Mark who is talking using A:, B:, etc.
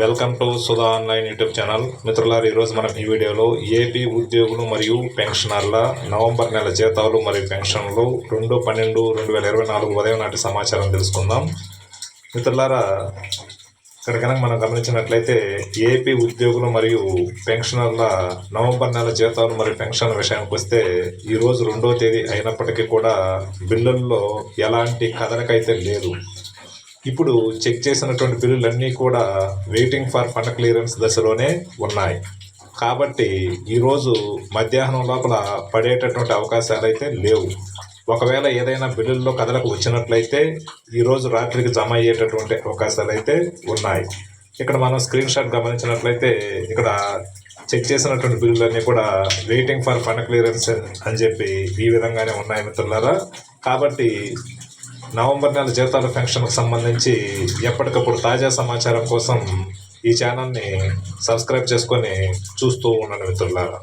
A: Welcome to Sudha online YouTube channel. మిత్రులారు ఈరోజు మనం ఈ వీడియోలో ఏపీ ఉద్యోగులు మరియు పెన్షనర్ల నవంబర్ నెల జీతాలు మరియు పెన్షన్లు రెండు పన్నెండు రెండు వేల ఇరవై నాలుగు ఉదయం నాటి సమాచారం తెలుసుకుందాం. మిత్రులారా ఇక్కడ కనుక మనం గమనించినట్లయితే ఏపీ ఉద్యోగులు మరియు పెన్షనర్ల నవంబర్ నెల జీతాలు మరియు పెన్షన్ విషయానికి వస్తే ఈరోజు రెండో తేదీ అయినప్పటికీ కూడా బిల్లుల్లో ఎలాంటి కదలికైతే లేదు. ఇప్పుడు చెక్ చేసినటువంటి బిల్లులన్నీ కూడా వెయిటింగ్ ఫర్ ఫండ్ క్లియరెన్స్ దశలోనే ఉన్నాయి. కాబట్టి ఈరోజు మధ్యాహ్నం లోపల పడేటటువంటి అవకాశాలు అయితే లేవు. ఒకవేళ ఏదైనా బిల్లుల్లో కథలకు వచ్చినట్లయితే ఈరోజు రాత్రికి జమ అయ్యేటటువంటి అవకాశాలు అయితే ఉన్నాయి. ఇక్కడ మనం స్క్రీన్ షాట్ గమనించినట్లయితే ఇక్కడ చెక్ చేసినటువంటి బిల్లులన్నీ కూడా వెయిటింగ్ ఫర్ ఫండ్ క్లియరెన్స్ అని చెప్పి ఈ విధంగానే ఉన్నాయి మిత్రులారా. కాబట్టి నవంబర్ నెల జీతాల పెన్షన్కు సంబంధించి ఎప్పటికప్పుడు తాజా సమాచారం కోసం ఈ ఛానల్ని సబ్స్క్రైబ్ చేసుకొని చూస్తూ ఉండండి మిత్రులారా.